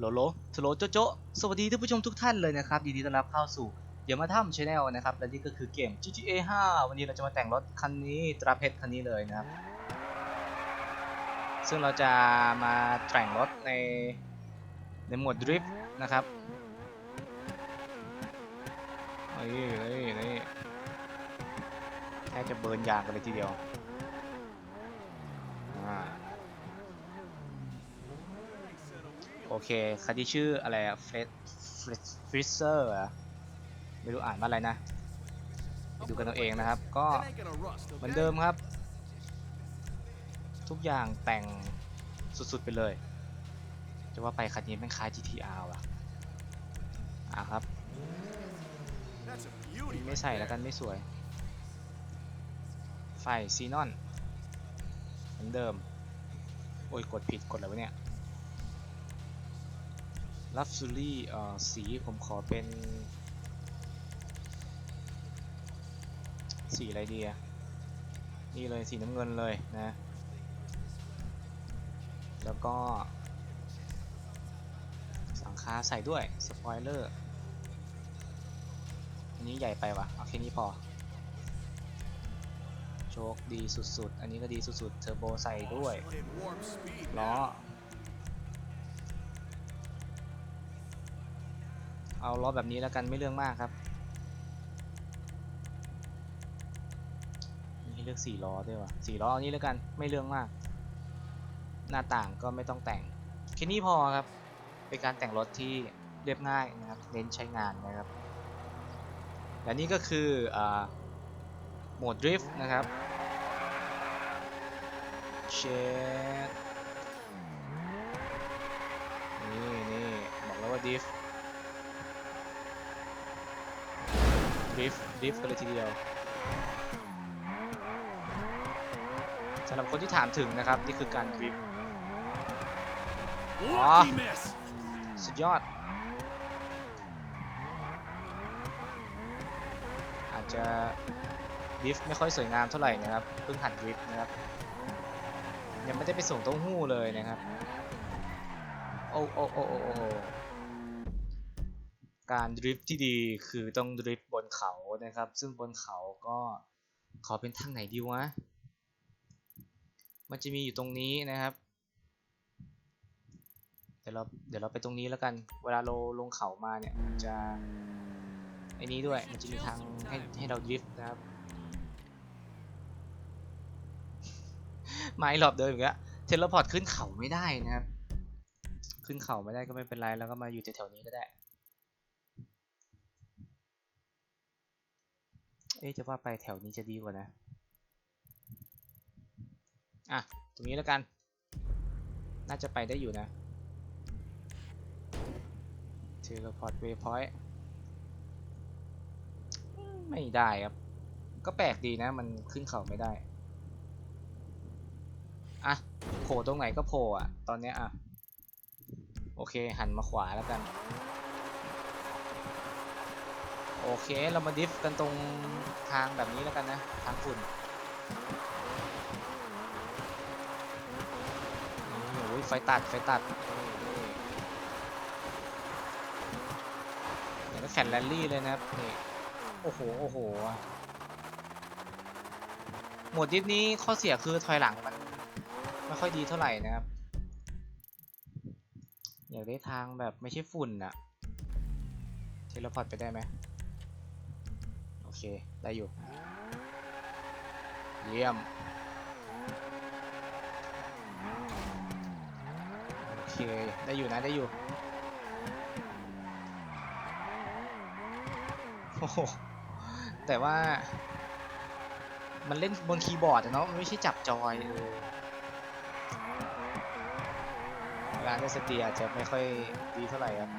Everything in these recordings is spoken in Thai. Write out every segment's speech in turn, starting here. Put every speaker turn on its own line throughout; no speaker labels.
โลโลสโลโจโจสวัสดีท่านผู้ชมทุกท่านเลยนะครับยินดีต้อนรับเข้าสู่อย่ามาถ้ำชาแนลนะครับและนี่ก็คือเกม GTA 5 วันนี้เราจะมาแต่งรถคันนี้ตราเพชรคันนี้เลยนะครับ ซึ่งเราจะมาแต่งรถในในหมวดดริฟต์นะครับนี่นี่นี่แทบจะเบิร์นยางกันเลยทีเดียวอ่า โอ เคคันที่ชื่ออะไรอะเฟสเฟริเซอร์อะไม่รู้อ่านว่าอะไรนะไปดูกันเอาเองนะครับ ก็เหมือนเดิมครับ ทุกอย่างแต่งสุดๆไปเลย จะว่าไปคันนี้แม่งคล้าย GTR ว่ะอะครับ ไม่ใส่แล้วกันไม่สวย ไฟซีนอน เหมือนเดิม โอ้ย กดผิดกดอะไรวะเนี่ย ลัฟซูรี่เอ่อสีผมขอเป็น สีอะไรดีอะนี่เลยสีน้ำเงินเลยนะ แล้วก็ สังคาใส่ด้วย สปอยเลอร์อันนี้ใหญ่ไปวะเอาแค่นี้พอ โชคดีสุดๆ อันนี้ก็ดีสุดๆ เทอร์โบใส่ด้วยล้อ เอาล้อแบบนี้แล้วกันไม่เรื่องมากครับมีให้เลือกสี่ล้อด้วยวะสี่ล้อเอานี้แล้วกันไม่เรื่องมาก หน้าต่างก็ไม่ต้องแต่งแค่นี้พอครับ เป็นการแต่งรถที่เรียบง่ายนะครับเน้นใช้งานนะครับและนี่ก็คืออโหมดดริฟต์นะครับเชดนี่นี่บอกแล้วว่าดริฟต์ ริฟต์ดริฟต์กันเลยทีเดียวสำหรับคนที่ถามถึงนะครับ นี่คือการดริฟต์
Lucky miss.
สุดยอด อาจจะดริฟต์ไม่ค่อยสวยงามเท่าไหร่นะครับ เพิ่งหัดดริฟต์นะครับ ยังไม่ได้ไปส่งเต้าหู้เลยนะครับ โอ้โอ้โอ้โอ้โอ้ การดริฟต์ที่ดีคือต้องดริฟต์บนเขานะครับ ซึ่งบนเขาก็ขอเป็นทางไหนดีวะ มันจะมีอยู่ตรงนี้นะครับ เดี๋ยวเราเดี๋ยวเราไปตรงนี้แล้วกัน เวลาเราลงเขามาเนี่ยมันจะไอ้นี้ด้วย มันจะมีทางให้ให้เราดริฟต์นะครับ ไม้หลอบเดินอย่างเงี้ยเทเลพอร์ตขึ้นเขาไม่ได้นะครับ ขึ้นเขาไม่ได้ก็ไม่เป็นไรแล้วก็มาอยู่แถวๆนี้ก็ได้ เอ๊จะว่าไปแถวนี้จะดีกว่านะ อะ ตรงนี้แล้วกัน น่าจะไปได้อยู่นะเทเลพอร์ตเวพอยต์ไม่ได้ครับ ก็แปลกดีนะ มันขึ้นเขาไม่ได้ อะ โผล่ตรงไหนก็โผล่อะตอนเนี้ยอะ โอเค หันมาขวาแล้วกัน โอเคเรามาดิฟกันตรงทางแบบนี้แล้วกันนะ ทางฝุ่นโอ้ยไฟตัด ไฟตัดอย่างกับแข่งแรลลี่เลยนะครับนี่โอ้โห โอ้โหโหมดดิฟนี้ข้อเสียคือถอยหลังมันไม่ค่อยดีเท่าไหร่นะครับ อยากได้ทางแบบไม่ใช่ฝุ่นอะเทเลพอร์ตไปได้ไหม อเค ได้อยู่ เยี่ยม โอเค ได้อยู่นะ ได้อยู่ โอ้โห แต่ว่า มันเล่นบนคีย์บอร์ดเนาะ มันไม่ใช่จับจอยเออเวลาเล่นสเตียอาจจะไม่ค่อยดีเท่าไหร่ครับ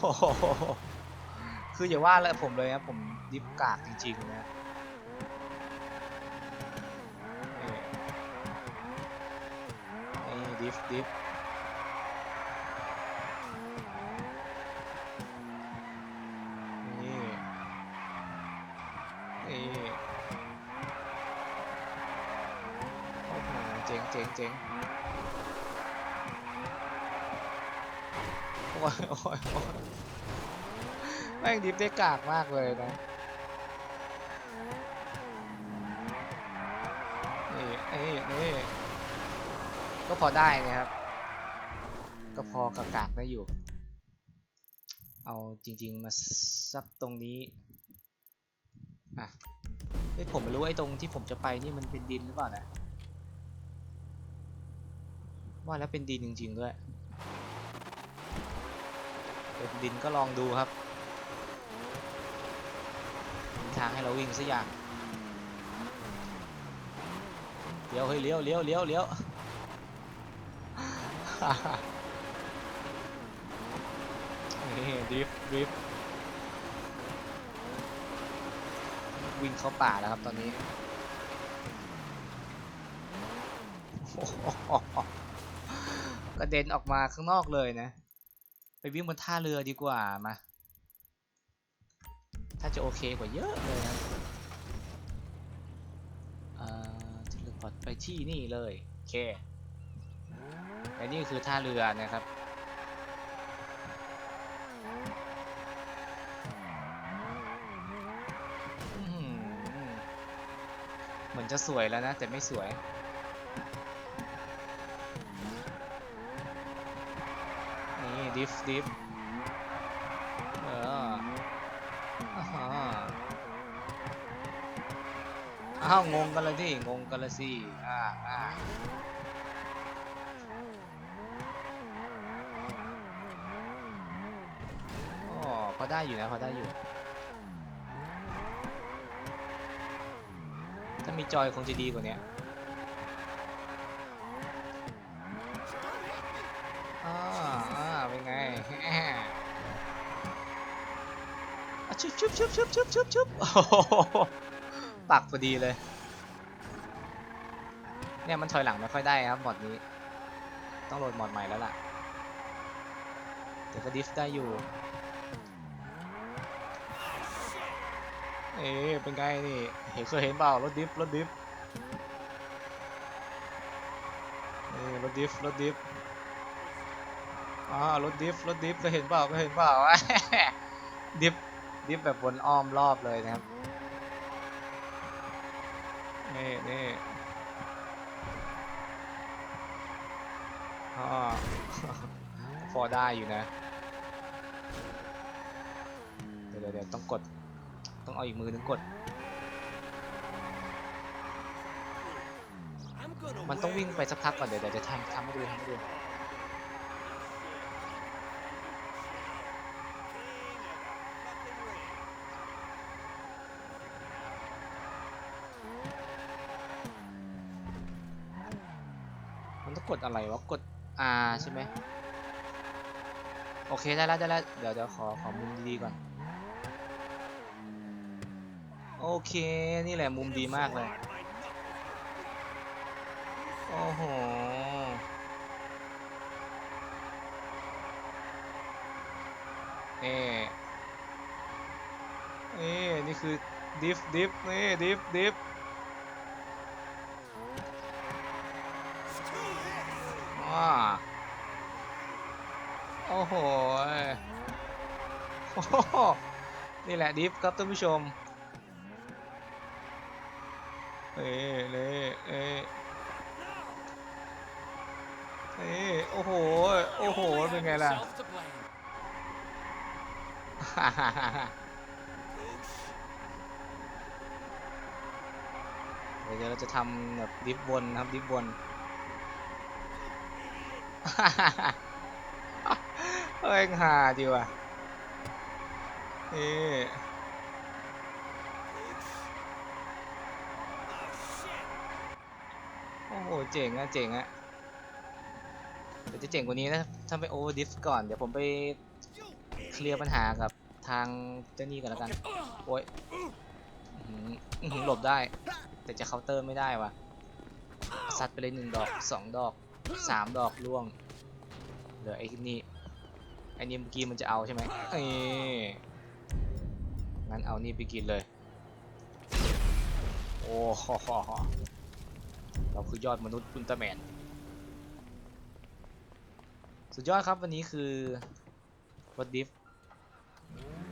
โอ้โห คืออย่าว่าเลยผมเลยครับผมดิฟกากจริงๆนะนี่ดิฟดิฟนี่นี่โอ้โหเจ๋งเจ๋งเจ๋งโอ้ยโอ้ยโอ้ย แม่งดิฟได้กากมากเลยนะนี่นี่นี่ก็พอได้นะครับ ก็พอกากากได้อยู่ เอาจริง ๆ มาสักตรงนี้อะเฮ้ยผมไม่รู้ไอ้ตรงที่ผมจะไปนี่มันเป็นดินหรือเปล่านะว่าแล้วเป็นดินจริงๆด้วยเป็นดินก็ลองดูครับ ทางให้เราวิ่งสักอย่างเลี้ยวเฮ้ยเลี้ยวเลี้ยวเลี้ยวเลี้ยวนี่ดริฟต์ดริฟต์วิ่งเข้าป่าแล้วครับตอนนี้โอ้โหกระเด็นออกมาข้างนอกเลยนะ ไปวิ่งบนท่าเรือดีกว่ามา ถ้าจะโอเคกว่าเยอะเลยนะเอ่อเทเลพอร์ตไปที่นี่เลยโอเคและนี่คือท่าเรือนะครับเหมือนจะสวยแล้วนะ แต่ไม่สวยนี่ดิฟดิฟเอออ่าฮะ อ้าวงงกันเลยที่งงกันลยสิอ่าอ่าอ๋อพอได้อยู่นะพอได้อยู่ ถ้ามีจอยคงจะดีกว่านี้อ่าอ่าเป็นไงอะชุบชุบชุบชุบชุบชุบชุบ ปักพอดีเลย เนี่ยมันถอยหลังไม่ค่อยได้ครับหมอดนี้ ต้องโหลดมอดใหม่แล้วล่ะแต่ก็ดิฟได้อยู่เอ๊ะเป็นไงนี่เห็นเคยเห็นเปล่ารถดิฟรถดิฟนี่รถดิฟรถดิฟอ่ารถดิฟรถดิฟเคยเห็นเปล่าเคยเห็นเปล่าดิฟดิฟแบบวนอ้อมรอบเลยนะครับ นี่นี่อ่าพอได้อยู่นะเดี๋ยวเดี๋ยวเดี๋ยวต้องกด ต้องเอาอีกมือนึงกด มันต้องวิ่งไปสักพักก่อนเดี๋ยวเดี๋ยวจะทำทำให้ดูทำให้ดู มันต้อง กดอะไรวะ กด R ใช่ไหมโอเค ได้แล้วได้แล้วเดี๋ยวเดี๋ยวขอขอมุมดีก่อน โอเค นี่แหละมุมดีมากเลย โอ้โห เอ๊ะเอ๊ะนี่คือดิฟดิฟนี่ดิฟดิฟว้าโอ้โหโอ้โหนี่แหละดิฟครับท่านผู้ชมเอ้เล่เอ้เอ้โอ้โห โอ้โห เป็นไงล่ะเดี๋ยวเราจะทำแบบดิฟวนครับดิฟวน เอ้ยหาดีว่ะเอ้ยโอ้โหเจ๋งอะเจ๋งอะเดี๋ยวจะเจ๋งกว่านี้นะถ้าไปโอเวอร์ดิฟก่อนเดี๋ยวผมไปเคลียร์ปัญหากับทางเจ้านี่กันแล้วกัน โอ้ยอื้อหืออื้อหือหลบได้ แต่จะเคาน์เตอร์ไม่ได้ว่ะซัดไปเลยหนึ่งดอกสองดอกสามดอกล่วงเหลือไอ้นี่ ไอ้นี่เมื่อกี้มันจะเอาใช่ไหมเอ้งั้นเอานี่ไปกินเลย โอ้โหเราคือยอดมนุษย์อุลตร้าแมน สุดยอดครับวันนี้คือรถดิฟ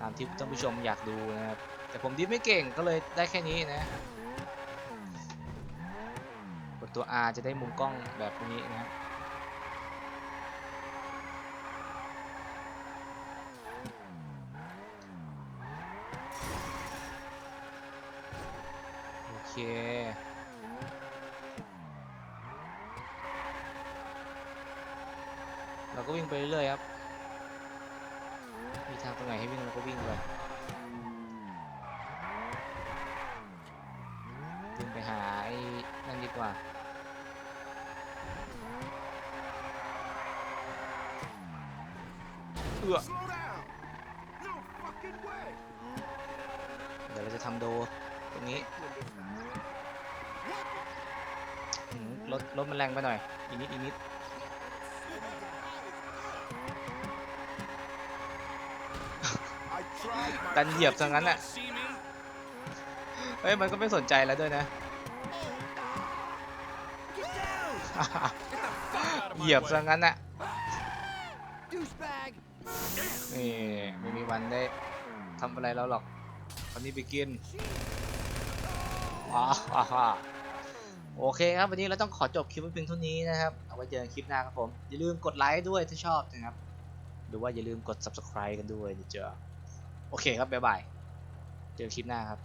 ตามที่ท่านผู้ชมอยากดูนะครับ แต่ผมดิฟไม่เก่งก็เลยได้แค่นี้นะกดตัว R จะได้มุมกล้องแบบนี้นะครับ โอเค เราก็วิ่งไปเรื่อยๆครับ มี ทางตรงไหนให้วิ่งเราก็วิ่งไปวิ่งไปหาไอ้นั่นดีกว่าเอื้อ
Slow down! No fucking way!
เดี๋ยวเราจะทำโดตรงนี้อืมรถรถมันแรงไปหน่อยอีกนิดอีกนิด ดันเหยียบซะงั้นน่ะ
See me?
เฮ้ยมันก็ไม่สนใจแล้วด้วยนะ
Get down!
เหยียบซะงั้นน่ะ
Douchebag!
นี่ไม่มีวันได้ทำอะไรแล้วหรอกวันนี้ไปกินว้าวโอเคครับ วันนี้เราต้องขอจบคลิปไว้เพียงเท่านี้นะครับเอาไว้เจอกันคลิปหน้าครับผม อย่าลืมกดไลค์ด้วยถ้าชอบนะครับ หรือว่าอย่าลืมกด subscribe กันด้วยนะเจอ โอเคครับบ๊ายบาย เจอกันคลิปหน้าครับ